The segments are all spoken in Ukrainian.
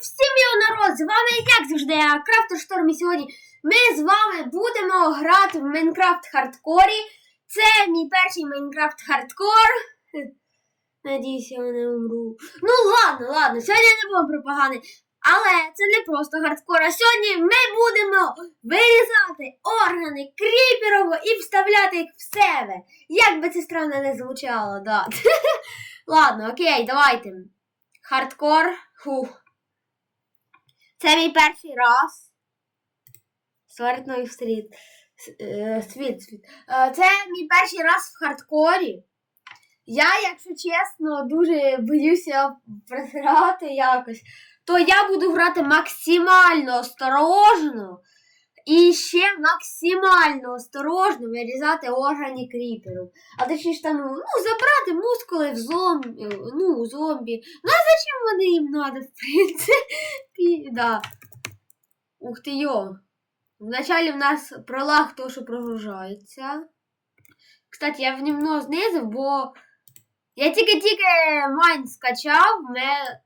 всім його народ! З вами, як завжди, я Крафтер Шторм і сьогодні ми з вами будемо грати в Майнкрафт Хардкорі. Це мій перший Майнкрафт Хардкор. Надіюсь, я не умру. Ну ладно, ладно, сьогодні не було про погане. Але це не просто хардкор, а сьогодні ми будемо вирізати органи кріперово і вставляти їх в себе. Як би це странно не звучало, да. Ладно, окей, давайте. Хардкор. Фух. Це мій перший раз. Сварит новий світ. Е, Світ, світ. Е, Це мій перший раз в хардкорі. Я, якщо чесно, дуже боюся просирати якось. То я буду грати максимально осторожно. І ще максимально осторожно вирізати органи кріперів. А точніше там, ну, забрати мускули в зомбі. Ну, зомбі. Ну, а зачем вони їм надо, в принципі? Да. Ух ти йо. Вначалі в нас пролаг то, що прогружається. Кстати, я в нього знизив, бо я тільки-тільки майн скачав. Ми...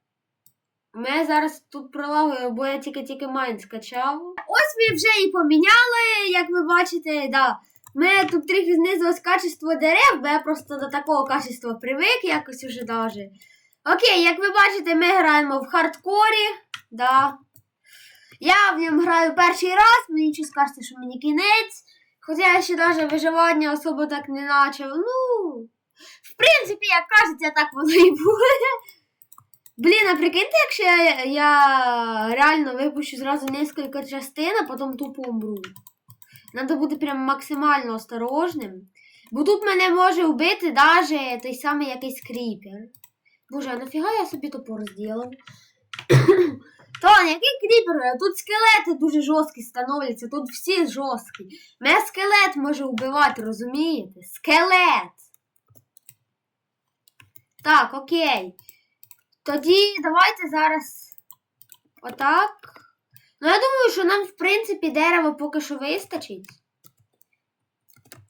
Ми зараз тут пролагою, бо я тільки-тільки майн скачав. Ось ми вже і поміняли, як ви бачите, да. Ми тут трохи знизилось качество дерев, бо я просто до такого качества привик якось уже даже. Окей, як ви бачите, ми граємо в хардкорі. Да. Я в ньому граю перший раз, мені щось кажеться, що мені кінець. Хоча я ще навіть виживання особо так не начав. Ну, в принципі, як кажеться, так воно і буде. Блін, а прикиньте, якщо я, я реально випущу зразу несколько частин, а потім тупо умру. Надо бути прям максимально осторожним. Бо тут мене може вбити даже той самий якийсь кріпер. Боже, а нафіга я собі топор зробив? Тон, який кріпер? Тут скелети дуже жорсткі становляться, тут всі жорсткі. Мене скелет може вбивати, розумієте? Скелет. Так, окей. Тоді давайте зараз отак. Ну, я думаю, що нам, в принципі, дерева поки що вистачить.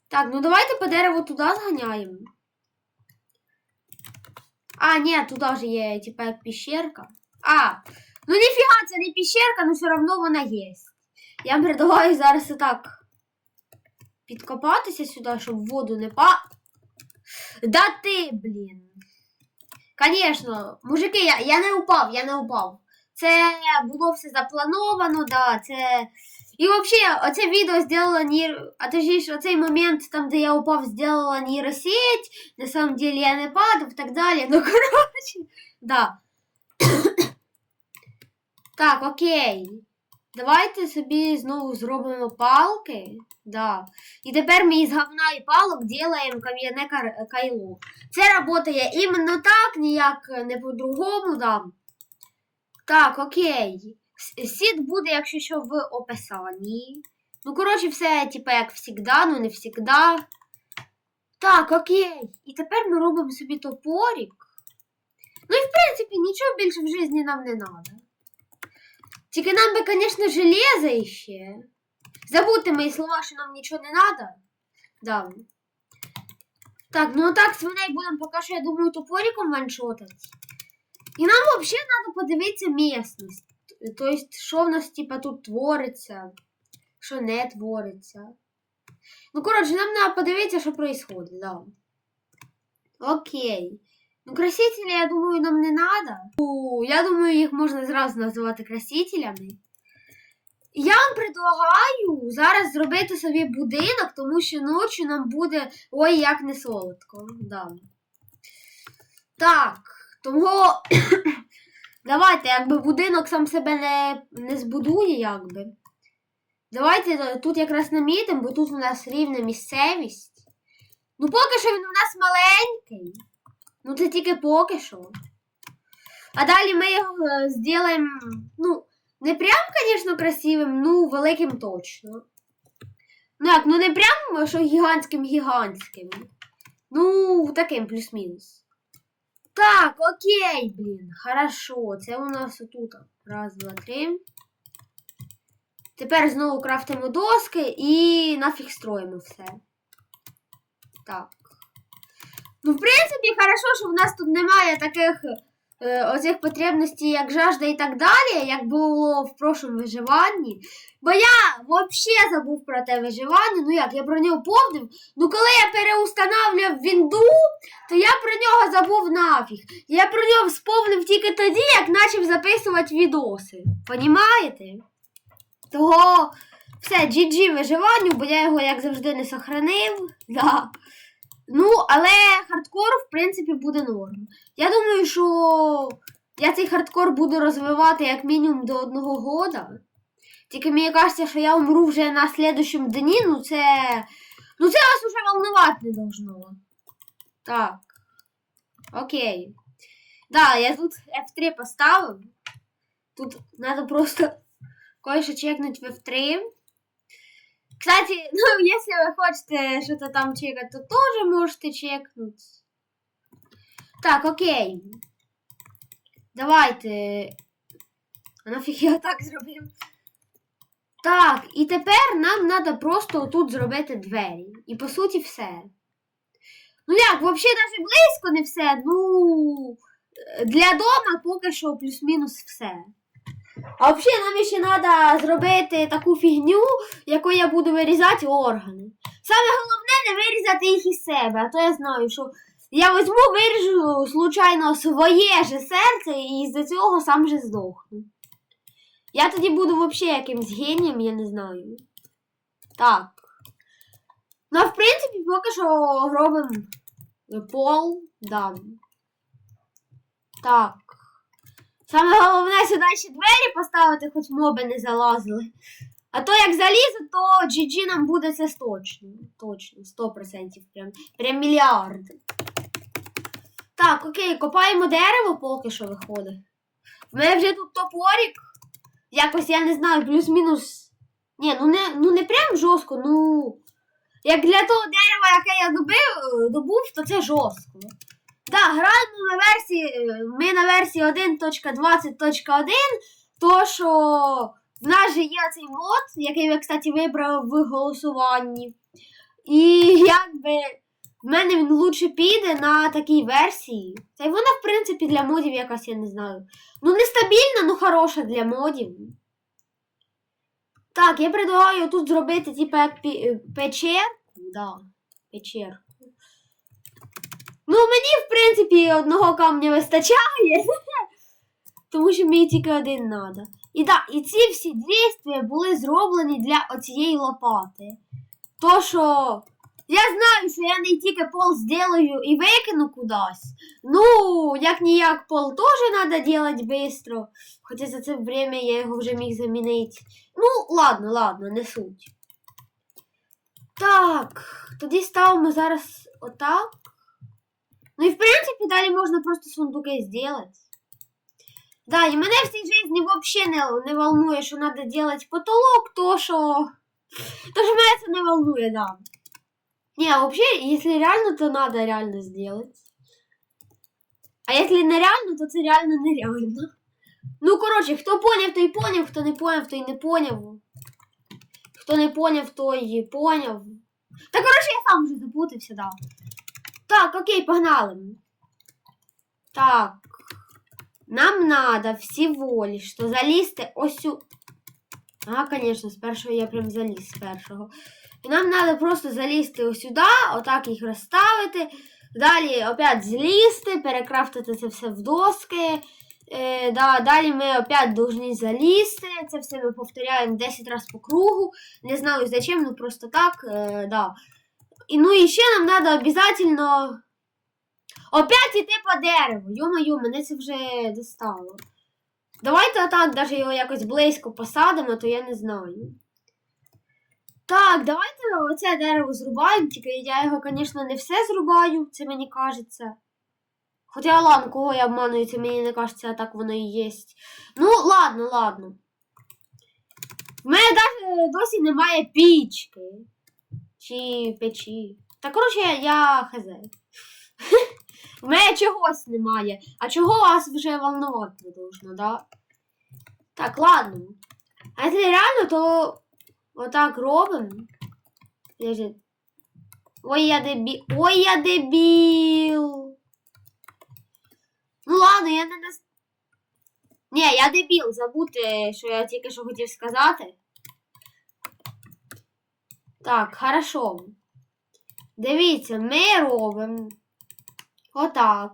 Так, ну давайте по дереву туди зганяємо. А, ні, туди ж є, типа, як піщерка. А, ну ніфіга, це не піщерка, але все одно вона є. Я предлагаю зараз отак підкопатися сюди, щоб воду не па. Да ти, блін. Конечно, мужики, я, я не упав, я не упав. Це було все заплановано, да, це. І взагалі, оце відео зробила не... А точніше, оцей момент, там, де я упав, зробила нейросеть, на самом деле я не падав і так далі. Ну, коротше, да. так, окей. Давайте собі знову зробимо палки. Да. І тепер ми із говна і палок робимо кам'яне кайло. Це працює іменно так, ніяк не по-другому, да. Так, окей. С- Сід буде, якщо що, в описанні. Ну, коротше, все, типа, як завжди, ну не завжди. Так, окей. І тепер ми робимо собі топорик. Ну і в принципі нічого більше в житті нам не треба. Тільки нам би, звісно, железо іще. Забудьте мої слова, що нам нічого не треба. Да. Так, ну так, свиней будемо поки що, я думаю, топориком ваншотати. І нам взагалі треба подивитися місцевість. Тобто, що в нас, типа, тут твориться, що не твориться. Ну, коротше, нам треба подивитися, що відбувається, да. Окей. Ну, красителі, я думаю, нам не треба. Ну, я думаю, їх можна зразу називати красителями. Я вам предлагаю зараз зробити собі будинок, тому що ночі нам буде ой як не солодко. Да. Так, тому давайте, якби будинок сам себе не, не збудує, якби. Давайте тут якраз намітимо, бо тут у нас рівна місцевість. Ну, поки що він у нас маленький. Ну, це тільки поки що. А далі ми його зробимо, ну, не прям, звісно, красивим, ну, великим точно. Ну як, ну не прям, що гігантським гігантським. Ну, таким плюс-мінус. Так, окей, блін, хорошо. Це у нас отут. Раз, два, три. Тепер знову крафтимо доски і нафіг строїмо все. Так. Ну, в принципі, хорошо, що в нас тут немає таких е, оцих потребностей, як жажда і так далі, як було в прошлому виживанні. Бо я взагалі забув про те виживання. Ну як, я про нього помнив. Ну коли я переустанавливав Вінду, то я про нього забув нафіг. Я про нього вспомнив тільки тоді, як почав записувати відоси. Понімаєте? Того все, GG виживанню, бо я його, як завжди, не сохранив. Да. Ну, але хардкор, в принципі, буде норм. Я думаю, що я цей хардкор буду розвивати як мінімум до одного года. Тільки мені кажеться, що я умру вже на слідущому дні, ну це. Ну це вас уже волновати не должно. Так. Окей. Да, я тут F3 поставив. Тут надо просто кое-что чекнуть в F3. Кстати, ну, если вы хотите что-то там чекать, то тоже можете чекнуть. Так, окей. Давайте. А нафіг я так зробив? Так, і тепер нам треба просто тут зробити двері. І по суті все. Ну як, взагалі навіть близько не все. Ну, для дома поки що плюс-мінус все. А взагалі нам ще треба зробити таку фігню, якою я буду вирізати органи. Саме головне не вирізати їх із себе, а то я знаю, що я візьму, виріжу случайно своє же серце і з-за цього сам же здохну. Я тоді буду взагалі якимсь генієм, я не знаю. Так. Ну, в принципі, поки що робимо пол, да. Так. Саме головне сюди ще двері поставити, хоч моби не залазили. А то як залізе, то GG нам буде це точно. Точно, 100%. Прям, прям мільярд. Так, окей, копаємо дерево поки що виходить. В мене вже тут топорик. Якось я не знаю, плюс-мінус. Ні, ну не, ну не прям жорстко, ну. Як для того дерева, яке я добив, добув, то це жорстко. Так, граємо на версії. Ми на версії 1.20.1, то що в нас же є цей мод, який я, кстати, вибрав в голосуванні. І якби в мене він лучше піде на такій версії. Та й вона, в принципі, для модів якась, я не знаю. Ну, нестабільна, ну хороша для модів. Так, я предлагаю тут зробити, типу, як печерку. Да, печерку. Ну, мені, в принципі, одного камня вистачає. Тому що мені тільки один треба. І так, і ці всі дійства були зроблені для оцієї лопати. То що. Я знаю, що я не тільки пол зроблю і викину кудись. Ну, як ніяк пол теж треба робити швидко. Хоча за це время я його вже міг замінити. Ну, ладно, ладно, не суть. Так, тоді ставимо зараз отак. Ну и в принципе далі можна просто сундуки сделать. Да, і мене в цій житті вообще не, не волнує, що треба делать потолок, то що... То що мене це не волнує, да. Не, вообще, если реально, то надо реально сделать. А если нереально, то це реально нереально. Ну, коротше, хто поняв, той поняв, хто не поняв, той не поняв. Хто не поняв, той поняв. Та коротше, я сам вже запутався, да. Так, окей, погнали. Так. Нам надо всего лишь что залізти ось у... А, конечно, з першого я прям заліз з першого. І нам треба просто залізти сюди, отак їх розставити. Далі опять злізти, перекрафтити це все в доски. Е, да, Далі ми опять повинні залізти. Це все ми повторяємо 10 разів по кругу. Не знаю зачем, ну просто так. Е, да. І, ну і ще нам треба обов'язково опять іти по дереву. Йо-моє, мене це вже достало. Давайте отак даже його якось близько посадимо, то я не знаю. Так, давайте оце дерево зрубаємо, тільки я його, звісно, не все зрубаю, це мені кажеться. Хоча ладно, кого я обманую, це мені не кажеться, а так воно і є. Ну, ладно, ладно. В мене навіть досі немає пічки. Чи печі. Та коротше, я хз. В мене чогось немає. А чого вас вже волнувати не должно, да? Так, ладно. А якщо реально, то отак робимо. Ой, я дебіл. Ой, я дебіл. Ну ладно, я не нас. Ні, я дебіл, забути, що я тільки що хотів сказати. Так, хорошо. Дивіться, ми робимо отак.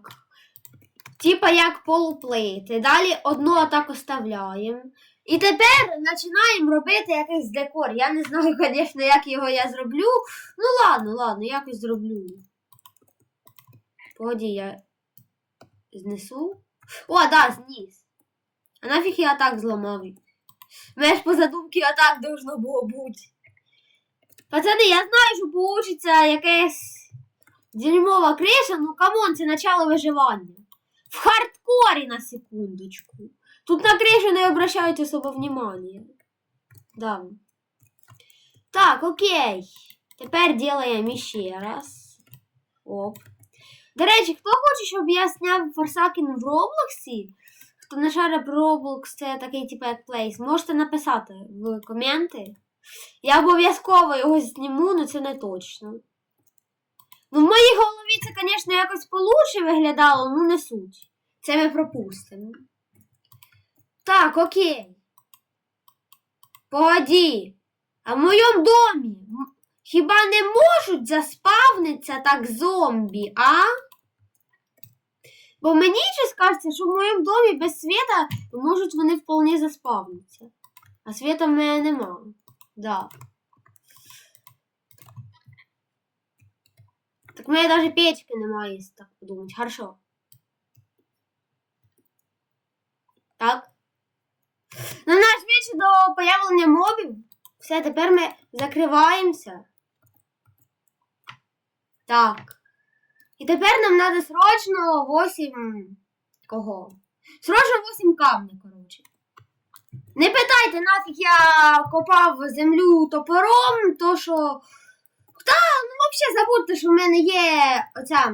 Типа як полуплити. Далі одну отак оставляємо. І тепер починаємо робити якийсь декор. Я не знаю, звісно, як його я зроблю. Ну ладно, ладно, якось зроблю. Погоді, я знесу. О, да, зніс. А нафіг я так зламав? Мене ж по задумці отак должно було бути. Пацани, я знаю, що получиться якась дерьмова криша, ну камон, це начало виживання. В хардкорі на секундочку. Тут на кришу не обращають особо внимания. Да. Так, окей. Тепер делаємо ще раз. Оп. До речі, хто хоче, щоб я зняв Форсакін в Роблоксі? Хто не шарить Roblox, це такий типу як плейс, можете написати в коменти. Я обов'язково його зніму, але це не точно. Ну, в моїй голові це, звісно, якось получше виглядало, ну не суть. Це ми пропустимо. Так, окей. Погоді. А в моєму домі хіба не можуть заспавнитися так зомбі, а? Бо мені щось кажеться, що в моєму домі без світа можуть вони вполне заспавнитися. А світа в мене нема. Да. Так в мене навіть печки немає, якщо так подумати. Хорошо. Так. Ну, наш вічі до появлення мобів. Все, тепер ми закриваємося. Так. І тепер нам треба срочно 8. Кого? Срочно 8 камня, коротше. Не питайте, нафіг я копав землю топором, то що. Та, ну взагалі забудьте, що в мене є оця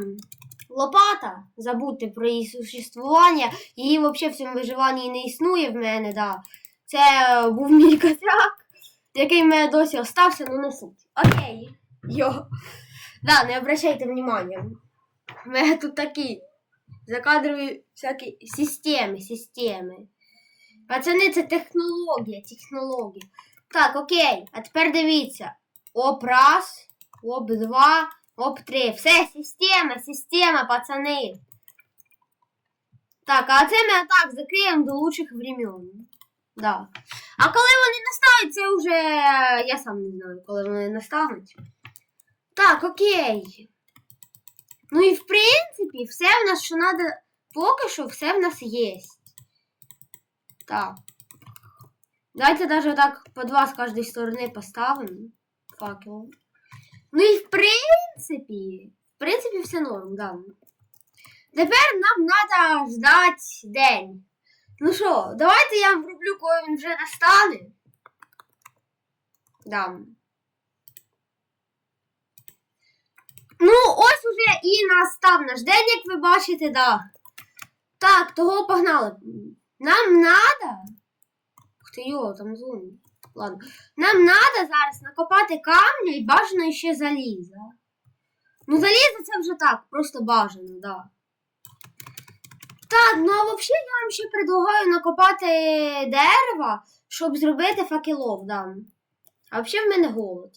лопата. Забудьте про її существування. Її взагалі в цьому виживанні не існує в мене, да. Це е, був мій косяк, який в мене досі остався, ну не суть. Окей. Йо. Да, не обращайте внимания. У мене тут такі закадрові всякі системи, системи. Пацани, це технологія, технологія. Так, окей. А тепер дивіться. Оп раз, оп два, оп три. Все, система, система, пацани. Так, а це ми так закриємо до лучших времен. Да. А коли вони настануть, це вже я сам не знаю, коли вони настануть. Так, окей. Ну і в принципі, все в нас, що треба, поки що все в нас є. Так. Давайте даже так по два с каждой стороны поставим. Факел. Ну і в принципі, в принципі, все норм, да. Тепер нам треба ждати день. Ну що, давайте я вам роблю, коли він вже настане. Да. Ну, ось уже і настав наш день, як ви бачите, да. Так, того погнали. Нам надо. Ух ти йо, там зум. Ладно. Нам надо зараз накопати камня і бажано ще заліза. Ну, залізо це вже так, просто бажано, да. Так, ну а взагалі я вам ще предлагаю накопати дерева, щоб зробити факелов, да. А взагалі в мене голод.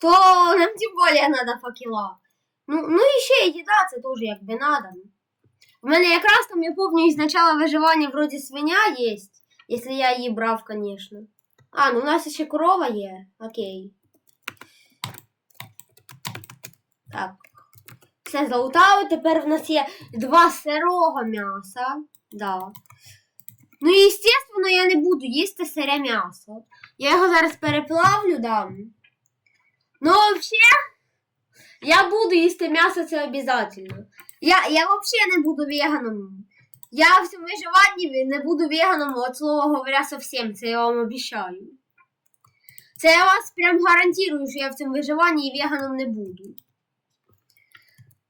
То нам тим більше треба факела. Ну, ну і ще їда, це теж якби надо. У мене якраз там я помню із начала виживання вроді свиня є, якщо я її брав, звісно. А, ну у нас ще корова є. Окей. Так. Все залутали. Тепер в нас є два сирого м'яса. Да. Ну і, естественно, я не буду їсти сире м'ясо. Я його зараз переплавлю, да. Ну, взагалі, я буду їсти м'ясо, це обов'язково. Я, я взагалі не буду веганом. Я в виживанні не буду веганом, от слова говоря, совсем, це я вам обіцяю. Це я вас прям гарантую, що я в цьому виживанні веганом не буду.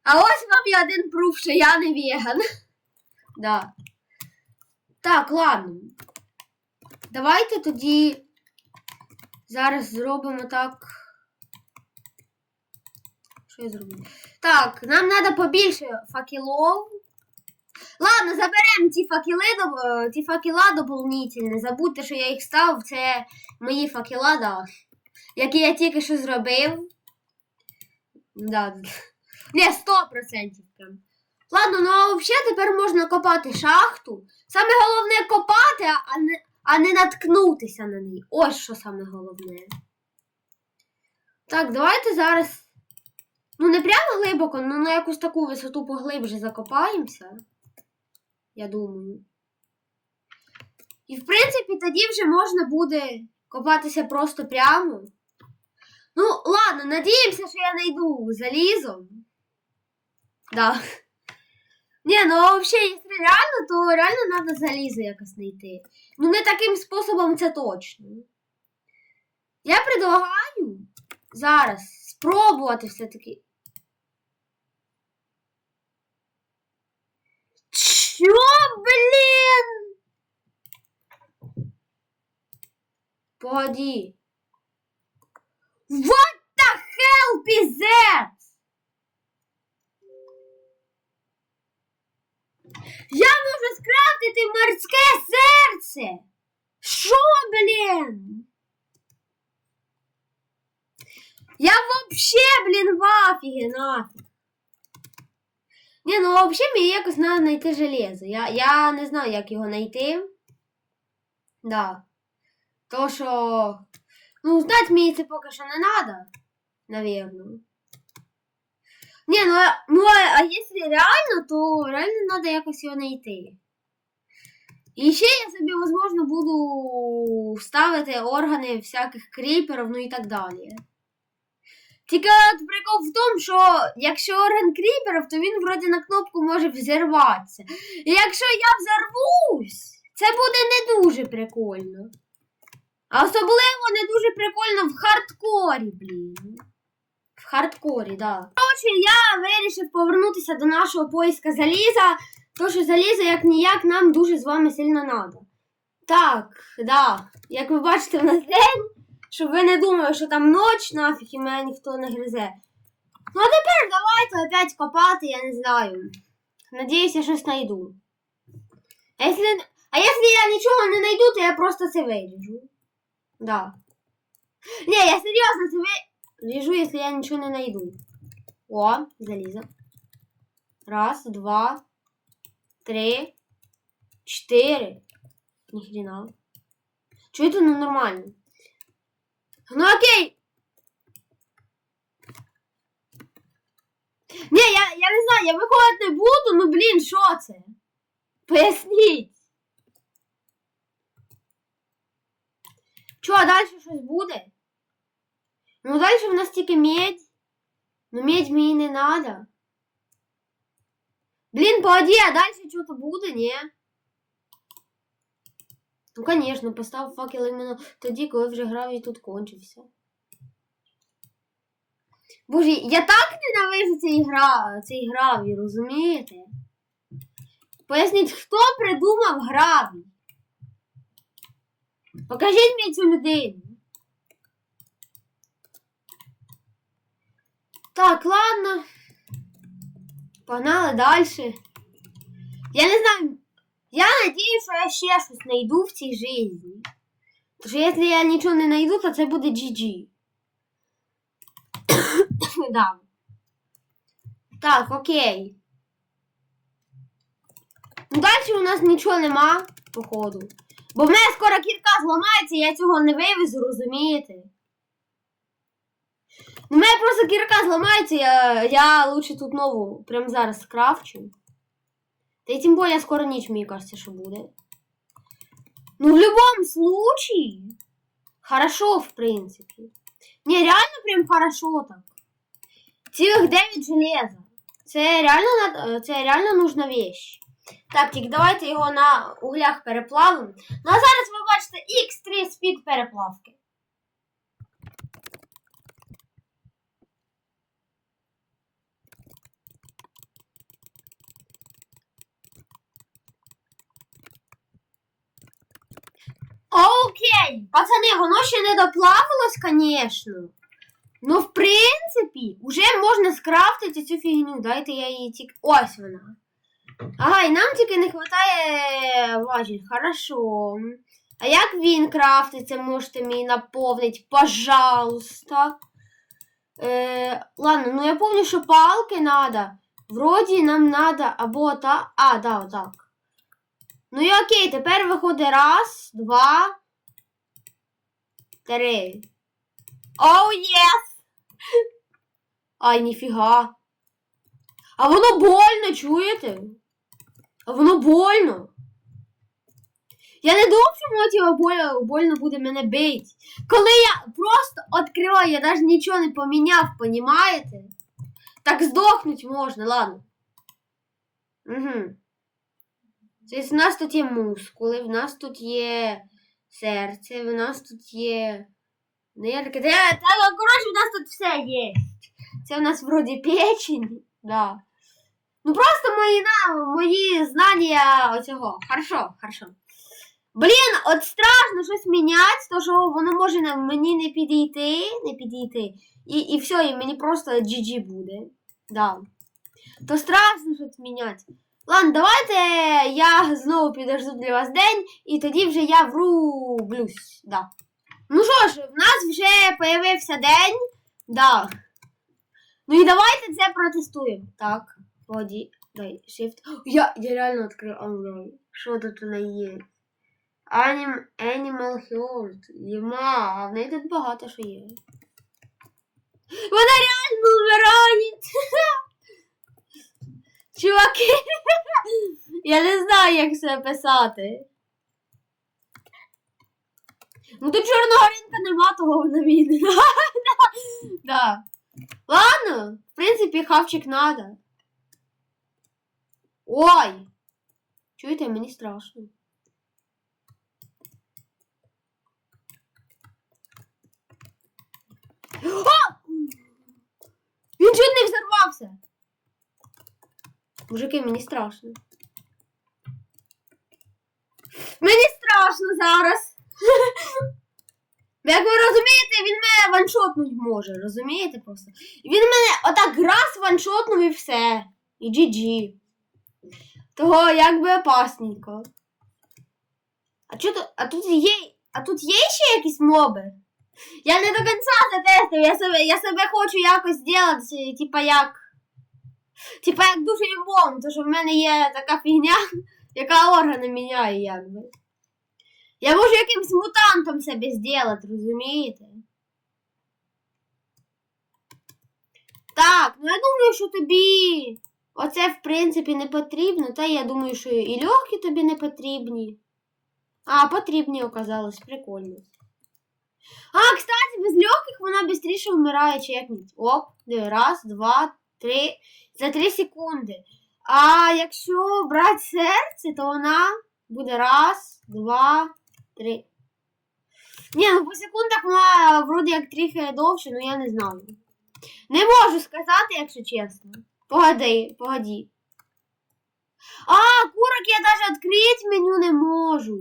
А ось вам і один пруф, що я не веган. Да. Так, ладно. Давайте тоді зараз зробимо так. Що я зроблю? Так, нам треба побільше факелов. Ладно, заберемо ті факели, ті факела доповнительні. Забудьте, що я їх ставив. Це мої факела, да. Які я тільки що зробив. Да. Не, 100% прям. Ладно, ну а взагалі тепер можна копати шахту. Саме головне копати, а не, а не наткнутися на неї. Ось що саме головне. Так, давайте зараз. Ну, не прямо глибоко, ну на якусь таку висоту поглибше закопаємося. Я думаю. І в принципі тоді вже можна буде копатися просто прямо. Ну, ладно, надіємося, що я знайду залізо. Да. Ні, ну взагалі, якщо реально, то реально треба залізо якось знайти. Ну, не таким способом це точно. Я предлагаю зараз спробувати все-таки. Чо, блін? Погоди. What the hell is that? Я можу скрафтити морське серце. Що, блін? Я вообще, блін, в афігі нафіг. Ні, ну взагалі мені якось треба знайти железо. Я, я не знаю, як його знайти. Да. То що. Ну, знати мені це поки що не треба. Навірно. Ні, ну, ну а якщо реально, то реально треба якось його знайти. І ще я собі, можливо, буду ставити органи всяких кріперів, ну і так далі. Тільки от прикол в тому, що якщо орган кріперів, то він вроді на кнопку може взірватися. І якщо я взорвусь, це буде не дуже прикольно. А особливо не дуже прикольно в хардкорі, блін. В хардкорі, да. Коротше, я вирішив повернутися до нашого поиска заліза, тому що залізо як ніяк нам дуже з вами сильно треба. Так, да. Як ви бачите, в нас день, щоб ви не думали, що там ніч нафіг і мене ніхто не гризе. Ну а тепер давайте опять копати, я не знаю. Надіюсь, я щось знайду. А якщо, а я нічого не знайду, то я просто це виріжу. Да. Не, я серйозно це виріжу, якщо я нічого не знайду. О, залізо. Раз, два, три, чотири. Ніхрена. Чуєте, ну нормально. Ну окей. Ні, я, я не знаю, я виходити не буду, ну блін, що це? Поясніть. Чо, а далі щось буде? Ну далі в нас тільки медь. Ну медь мені не надо. Блін, погоди, а далі що-то буде, ні? Ну, конечно, постав факел іменно тоді, коли вже гравій тут кончився. Боже, я так ненавижу цей гра, цей гравій, розумієте? Поясніть, хто придумав гравій? Покажіть мені цю людину. Так, ладно. Погнали далі. Я не знаю. Я надіюсь, що я ще щось знайду в цій житті. Що якщо я нічого не знайду, то це буде GG. да. Так, окей. Ну, далі у нас нічого нема, походу. Бо в мене скоро кірка зламається, я цього не вивезу, розумієте? У мене просто кірка зламається, я, я лучше тут нову прямо зараз скрафчу. Та й тим більше скоро ніч, мені кажется, що буде. Ну, в любом случае, хорошо, в принципе. Не, реально прям хорошо так. Цілих 9 железа. Це реально, це реально нужна вещь. Так, тільки давайте його на углях переплавимо. Ну а зараз ви бачите X3 спід переплавки. Окей, пацани, воно ще не доплавилось, звісно. Ну, в принципі, вже можна скрафтити цю фігню. Дайте я її тільки. Ось вона. Ага, і нам тільки не вистачає важіль. Хорошо. А як він крафтиться, можете мені наповнити, пожалуйста. Е, ладно, ну я помню, що палки надо. Вроді нам надо або та. А, да, отак. Ну і окей, тепер виходить раз, два, три. Оу, єс! Ай, ніфіга. А воно больно, чуєте? А воно больно. Я не думав, що тіло больно, больно буде мене бити. Коли я просто відкриваю, я навіть нічого не поміняв, понімаєте? Так здохнуть можна, ладно. Угу. Тобто в нас тут є мускули, в нас тут є серце, в нас тут є нирки. Та, та, коротше, в нас тут все є. Це в нас вроді печень. Да. Ну просто мої, мої знання оцього. Хорошо, хорошо. Блін, от страшно щось міняти, то що воно може мені не підійти, не підійти. І, і все, і мені просто GG буде. Да. То страшно щось міняти. Ладно, давайте я знову підожду для вас день, і тоді вже я врублюсь. Да. Ну що ж, в нас вже появився день. Да. Ну і давайте це протестуємо. Так, погоді, дай, shift. Я, я реально відкрив онлайн. Що тут у неї є? Anim, Animal Health. Єма, а в неї тут багато що є. Вона реально вмирає. Чуваки, я не знаю, як це писати. Ну тут чорного ринка нема, того не надо. Да. Ладно, в принципі, хавчик надо. Ой! Чуєте, мені страшно. Він чуть не взорвався. Мужики, мені страшно. Мені страшно зараз. Як ви розумієте, він мене ваншотнуть може, розумієте просто? Він мене отак раз ваншотнув і все. І GG. Того якби опасненько. А чо тут, а тут є, а тут є ще якісь моби? Я не до кінця затестив, я себе, я себе хочу якось зробити, типа як. Типа як дуже імбом, тому що в мене є така фігня, яка органи міняє якби. Я можу якимсь мутантом себе зробити, розумієте? Так, ну я думаю, що тобі оце в принципі не потрібно, та я думаю, що і легкі тобі не потрібні. А, потрібні оказалось, прикольно. А, кстати, без легких вона швидше вмирає, чи як. Оп, раз, два, три. За три секунди. А якщо брати серце, то вона буде раз, два, три. Ні, ну по секундах вона вроді як трохи довше, ну я не знаю. Не можу сказати, якщо чесно. Погоди, погоді. А, курок я навіть відкрити меню не можу.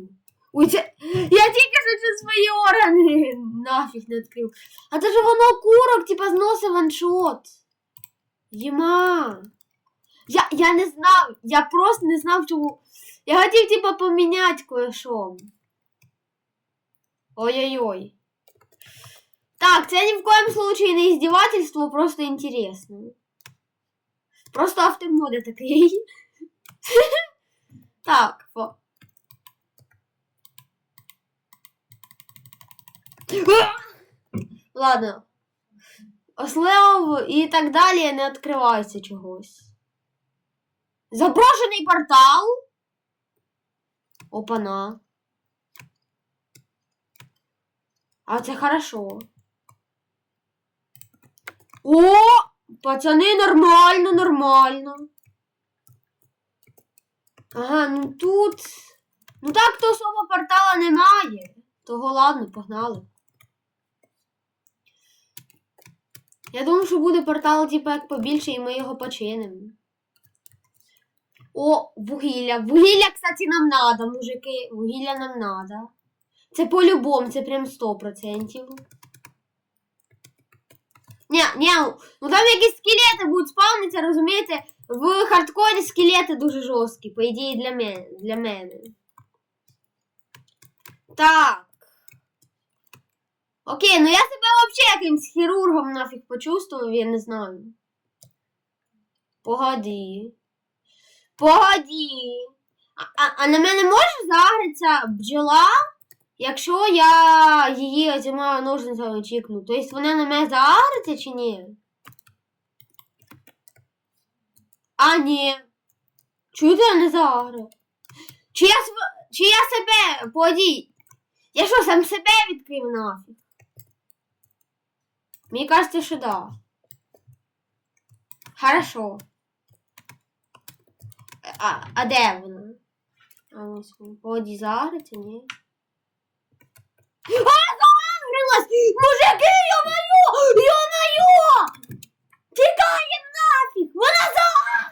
Ой, це... Я тільки що це свої органи нафіг не відкрив. А це ж воно курок, типа, зносить ваншот. Єма. Я, я не знав, я просто не знав, чому. Я хотів, типа, поміняти кое-що. Ой-ой-ой. Так, це ні в коем случае не издевательство, просто интересно. Просто автомода такий. Так, фо. Ладно. Ослев і так далі не відкривається чогось. Запрошений портал. Опана. А це хорошо. О! Пацани, нормально, нормально. Ага, ну тут. Ну так то особо портала немає. Того ладно, погнали. Я думаю, що буде портал, типу, як побільше, і ми його починимо. О, вугілля. Вугілля, кстати, нам надо, мужики. Вугілля нам надо. Це по-любому, це прям 100%. Ні, ні, ну там якісь скелети будуть спавнитися, розумієте? В хардкорі скелети дуже жорсткі, по ідеї для мене. Для мене. Так. Окей, ну я себе взагалі якимсь хірургом нафіг почувствував, я не знаю. Погоди. Погоди. А, а, а на мене може загритися бджола, якщо я її цими ножницями чікну? Тобто вона на мене загриться чи ні? А, ні. Чуєте, я не загрив. Чи я, чи я себе, погоди, я що, сам себе відкрив нафіг? Мені кажется, що да. Хорошо. А, а де вона? А ось вона. Погоді загриться, ні? А, загрилась! Мужики, ё-моё! Ё-моё! Тікаєм нафіг! Вона загрилась!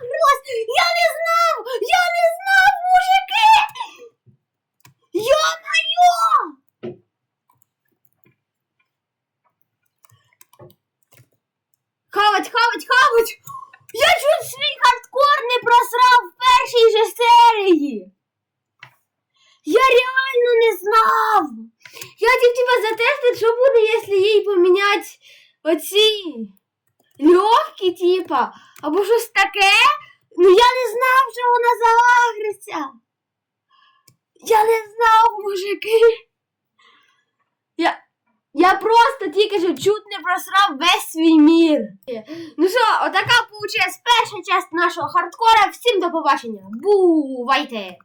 Побачення. Бувайте!